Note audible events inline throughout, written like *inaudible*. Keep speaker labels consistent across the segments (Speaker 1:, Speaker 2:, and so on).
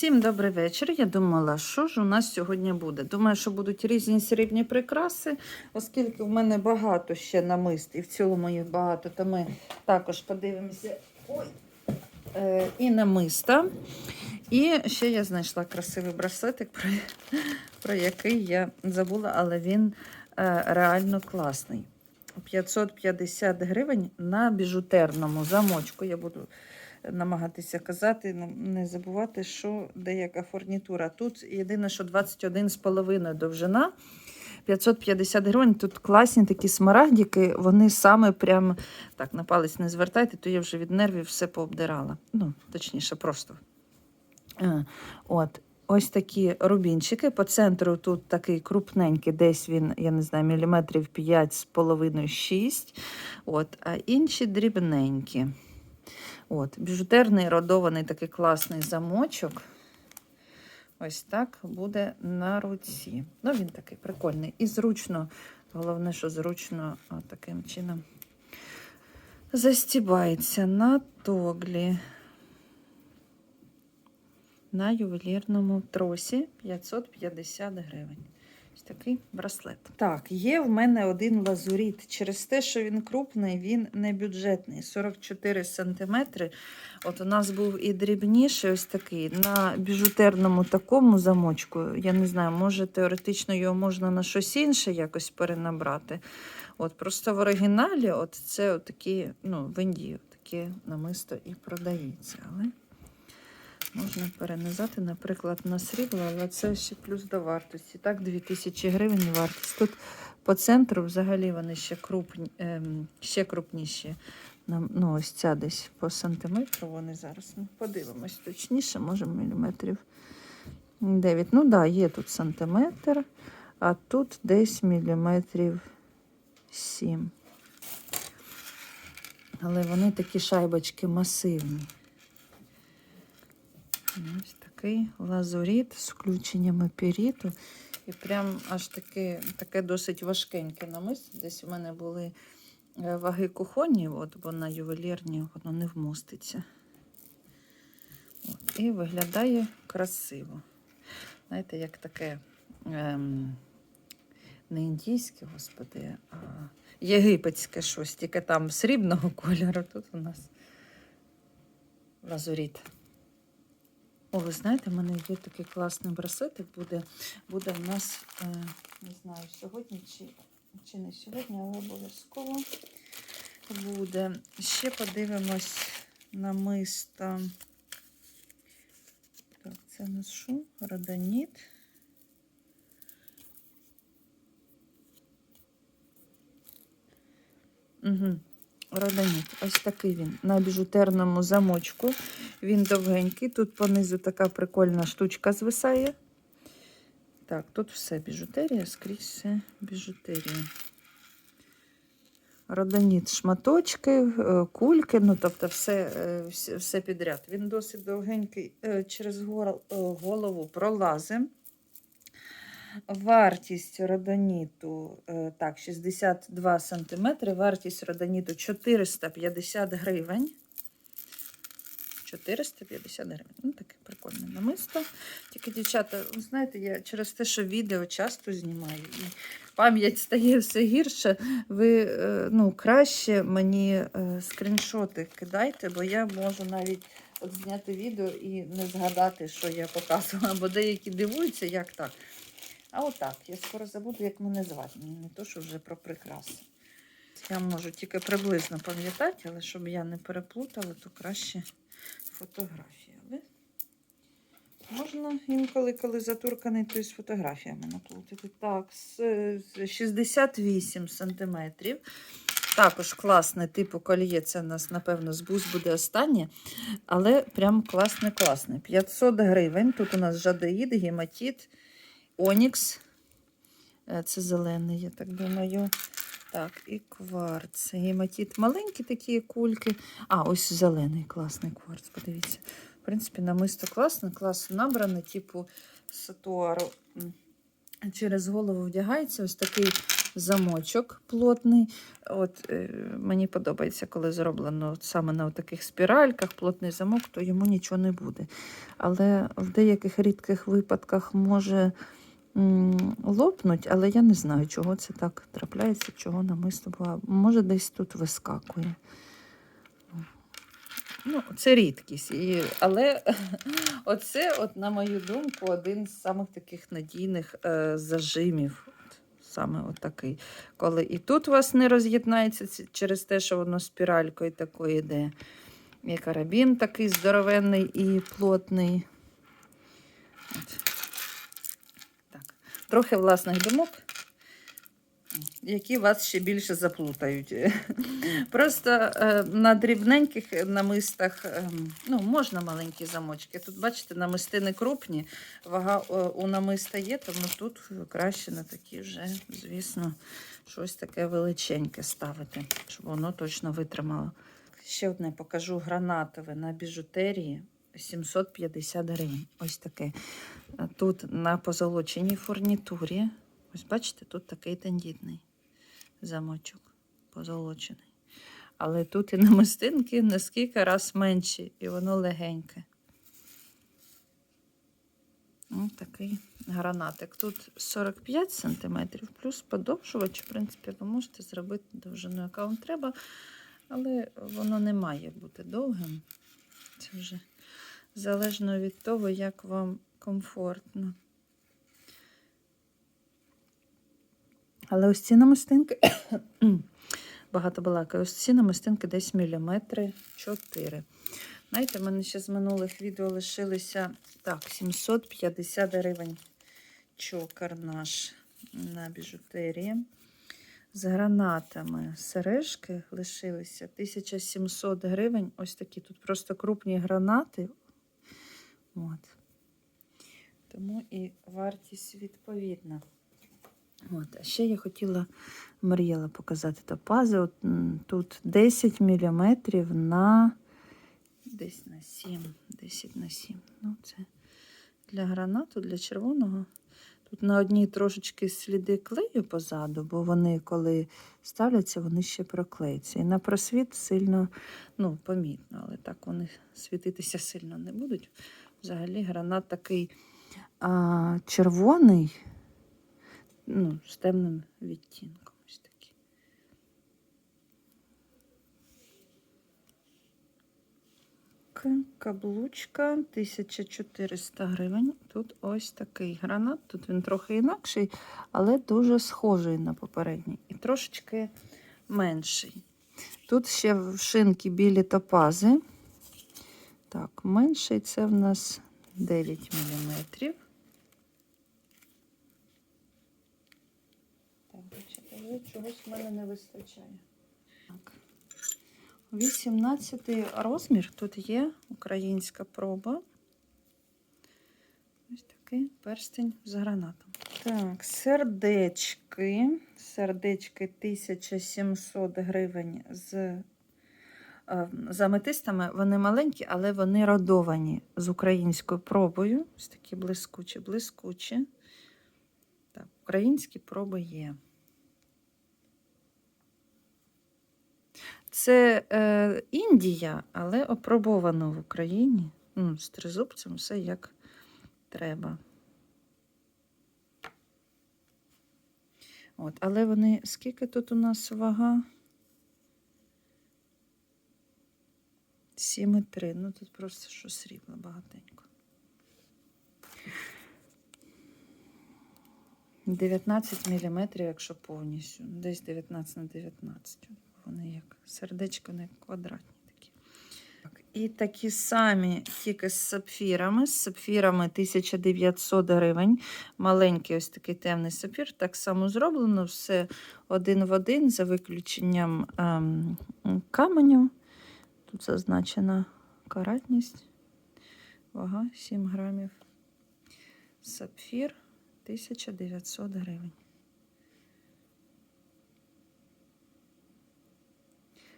Speaker 1: Всім добрий вечір. Я думала, що ж у нас сьогодні буде. Думаю, що будуть різні срібні прикраси, оскільки в мене багато ще намист, і в цілому їх багато, то ми також подивимося. Ой. Е, і намиста. І ще я знайшла красивий браслетик, про, про який я забула, але він е, реально класний. 550 гривень на біжутерному замочку. Я буду намагатися казати, ну, не забувати, що деяка фурнітура. Тут єдине, що 21,5 довжина. 550 гривень. Тут класні такі смарагдики, вони саме прям так на палець не звертайте, то я вже від нервів все пообдирала. Ну, точніше, просто. Е, От. Ось такі рубінчики. По центру тут такий крупненький, десь він, я не знаю, міліметрів 5,5-6. От, а інші дрібненькі. От, біжутерний родований такий класний замочок. Ось так буде на руці. Ну, він такий прикольний. І зручно, головне, що зручно таким чином застібається на тоглі. На ювелірному тросі 550 гривень. Ось такий браслет. Так, є в мене один лазуріт. Через те, що він крупний, він не бюджетний. 44 см. От у нас був і дрібніший, ось такий. На біжутерному такому замочку. Я не знаю, може теоретично його можна на щось інше якось перенабрати. От Просто в оригіналі от це такі, ну, в Індії таке намисто і продається. Але можна перенизати, наприклад, на срібло, але це ще плюс до вартості. Так, 2000 гривень вартість. Тут по центру взагалі вони ще крупні, ем, ще крупніші. Ну, ось ця десь по сантиметру вони зараз. Ну, подивимось точніше, може міліметрів 9. Ну так, да, є тут сантиметр, а тут десь міліметрів 7. Але вони такі шайбочки масивні. Ось такий лазуріт з включеннями піріту. І прям аж таке, таке досить важкеньке намисто. Десь у мене були е, ваги кухонні, от, бо на ювелірні воно не вмоститься. От, і виглядає красиво. Знаєте, як таке ем, не індійське, господи, а єгипетське щось, тільки там срібного *laughs* кольору. Тут у нас лазуріт. О, ви знаєте, в мене є такий класний браслетик, буде, буде в нас, е, не знаю, сьогодні чи, чи не сьогодні, але обов'язково буде. Ще подивимось на мисто. Так, це у нас що? Родоніт. Угу. Родоніт. Ось такий він на біжутерному замочку. Він довгенький. Тут понизу така прикольна штучка звисає. Так, тут все біжутерія, скрізь все біжутерія. Родоніт шматочки, е, кульки, ну тобто все, е, все, підряд. Він досить довгенький е, через голову пролазить. Вартість родоніту е, так, 62 см, вартість родоніту 450 гривень. 450 гривень. Ну, таке прикольне намисто. Тільки, дівчата, ви знаєте, я через те, що відео часто знімаю, і пам'ять стає все гірше. Ви е, ну, краще мені е, скріншоти кидайте, бо я можу навіть от зняти відео і не згадати, що я показувала, бо деякі дивуються, як так. А отак, я скоро забуду, як мене звати. Не то, що вже про прикраси. Я можу тільки приблизно пам'ятати, але щоб я не переплутала, то краще фотографія. Але можна інколи, коли затурканий, то з фотографіями наплутати. Так, з- з 68 сантиметрів. Також класне типу кольє. Це у нас, напевно, з бус буде останнє. Але прям класне-класне. 500 гривень. Тут у нас жадеїд, гематит, онікс. Е, Це зелений, я так думаю. Так, і кварц. Гематит маленькі такі кульки. А, ось зелений класний кварц, подивіться. В принципі, намисто класне, класно набране, типу сатуару. Через голову вдягається ось такий замочок плотний. От, е, мені подобається, коли зроблено саме на таких спіральках плотний замок, то йому нічого не буде. Але в деяких рідких випадках може лопнуть, але я не знаю, чого це так трапляється, чого намисто буває. Може, десь тут вискакує. Ну, це рідкість. І, але *laughs* оце, от, на мою думку, один з самих таких надійних е, зажимів. Саме от такий. Коли і тут у вас не роз'єднається через те, що воно спіралькою такою йде. І карабін такий здоровенний і плотний. От. Так. Трохи власних думок, які вас ще більше заплутають. *laughs* Просто е, на дрібненьких намистах е, ну, можна маленькі замочки. Тут, бачите, намистини крупні, вага е, у намиста є, тому тут краще на такі вже, звісно, щось таке величеньке ставити, щоб воно точно витримало. Ще одне покажу гранатове на біжутерії. 750 гривень. Ось таке. Тут на позолоченій фурнітурі. Ось бачите, тут такий тендітний замочок позолочений. Але тут і намистинки наскільки раз менші, і воно легеньке. Ось такий гранатик. Тут 45 см, плюс подовжувач, в принципі, ви можете зробити довжину, яка вам треба, але воно не має бути довгим. Це вже залежно від того, як вам комфортно. Але ось ці намистинки *coughs* багато балакаю. Ось ці намистинки десь міліметри 4. Знаєте, в мене ще з минулих відео лишилися так, 750 гривень чокер наш на біжутерії. З гранатами сережки лишилися 1700 гривень. Ось такі тут просто крупні гранати. От. Тому і вартість відповідна. От. А ще я хотіла мріяла показати топази. От, тут 10 мм на десь на 7, 10 на 7. Ну, це для гранату, для червоного. Тут на одній трошечки сліди клею позаду, бо вони, коли ставляться, вони ще проклеються. І на просвіт сильно ну, помітно, але так вони світитися сильно не будуть. Взагалі гранат такий а, червоний, ну, з темним відтінком. Каблучка 1400 гривень. Тут ось такий гранат. Тут він трохи інакший, але дуже схожий на попередній. І трошечки менший. Тут ще вшинки білі топази. Так, менший це в нас 9 мм. Так, бачите, чогось в мене не вистачає. Так. 18 розмір. Тут є українська проба. Ось такий перстень з гранатом. Так, сердечки. Сердечки 1700 гривень з з аметистами. Вони маленькі, але вони родовані з українською пробою. Ось такі блискучі, блискучі. Так, українські проби є. Це е, Індія, але опробовано в Україні. З тризубцем все як треба. От, але вони, скільки тут у нас вага? 7,3. Ну тут просто що срібло багатенько. 19 мм, якщо повністю. Десь 19 на 19. Вони як сердечко, не квадратні такі. Так, і такі самі, тільки з сапфірами. З сапфірами 1900 гривень. Маленький ось такий темний сапфір. Так само зроблено, все один в один, за виключенням ем, каменю. Тут зазначена каратність. Вага 7 грамів. Сапфір 1900 гривень.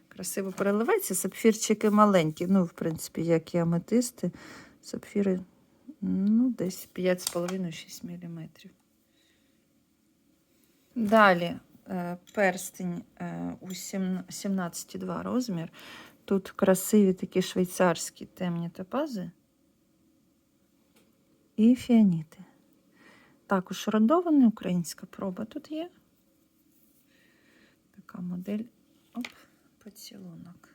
Speaker 1: Красиво переливається. Сапфірчики маленькі. Ну, в принципі, як і аметисти. Сапфіри ну, десь 5,5-6 мм. Далі е, перстень е, у 17,2 розмір. Тут красиві такі швейцарські темні топази і фіаніти. Також родована українська проба тут є. Така модель. Оп, поцілунок.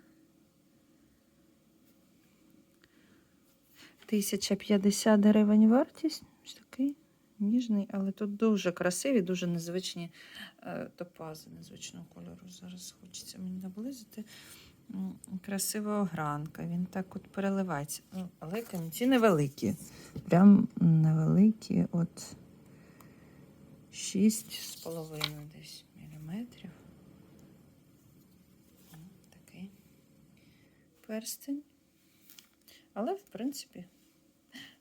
Speaker 1: 1050 гривень вартість. Такий ніжний, але тут дуже красиві, дуже незвичні е, топази незвичного кольору. Зараз хочеться мені наблизити. Красива огранка. Він так от переливається. Ну, але камінці невеликі. Прям невеликі. От 6,5 десь міліметрів. Такий перстень. Але, в принципі,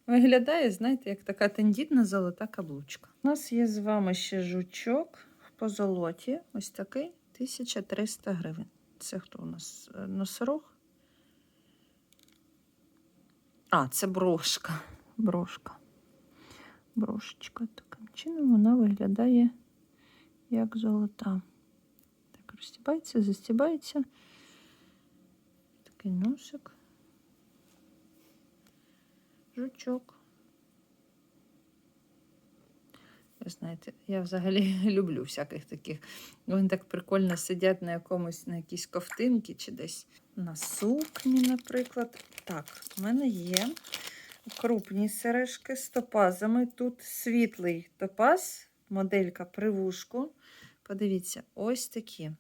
Speaker 1: виглядає, знаєте, як така тендітна золота каблучка. У нас є з вами ще жучок по золоті. Ось такий 1300 гривень. Це хто у нас? Е, Носорог? А, це брошка. Брошка. Брошечка. Таким чином вона виглядає як золота. Так, розстібається, застібається. Такий носик. Жучок. Ви знаєте, я взагалі *laughs* люблю всяких таких. Вони так прикольно сидять на якомусь, на якійсь ковтинці чи десь на сукні, наприклад. Так, в мене є крупні сережки з топазами. Тут світлий топаз, моделька привушку. Подивіться, ось такі.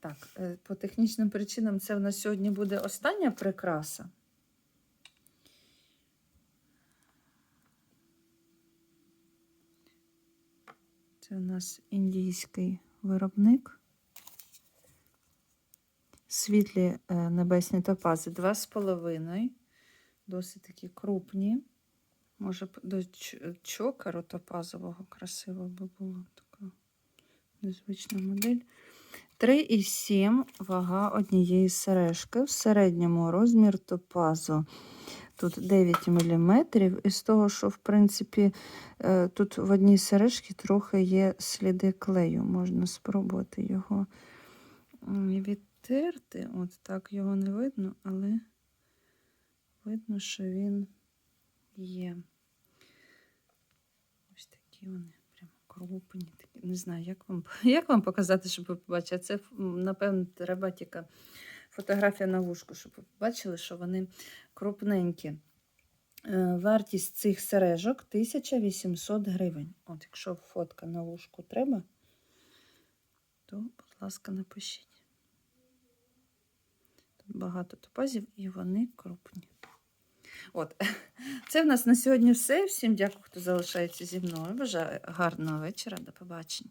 Speaker 1: Так, е, по технічним причинам це в нас сьогодні буде остання прикраса. Це у нас індійський виробник. Світлі е, небесні топази 2,5. Досить такі крупні. Може, до чокеру топазового красиво би було така незвична модель. 3,7 вага однієї сережки. В середньому розмір топазу. Тут 9 мм. І з того, що, в принципі, е, тут в одній сережці трохи є сліди клею. Можна спробувати його відтерти. От так його не видно, але видно, що він є. Ось такі вони прям крупні. Не знаю, як вам, *laughs* як вам показати, щоб ви побачили. Це, напевно, треба тільки фотографія на вушку, щоб ви побачили, що вони крупненькі. Е, Вартість цих сережок 1800 гривень. От, якщо фотка на вушку треба, то, будь ласка, напишіть. Тут багато топазів і вони крупні. От, *laughs* це в нас на сьогодні все. Всім дякую, хто залишається зі мною. Бажаю гарного вечора. До побачення.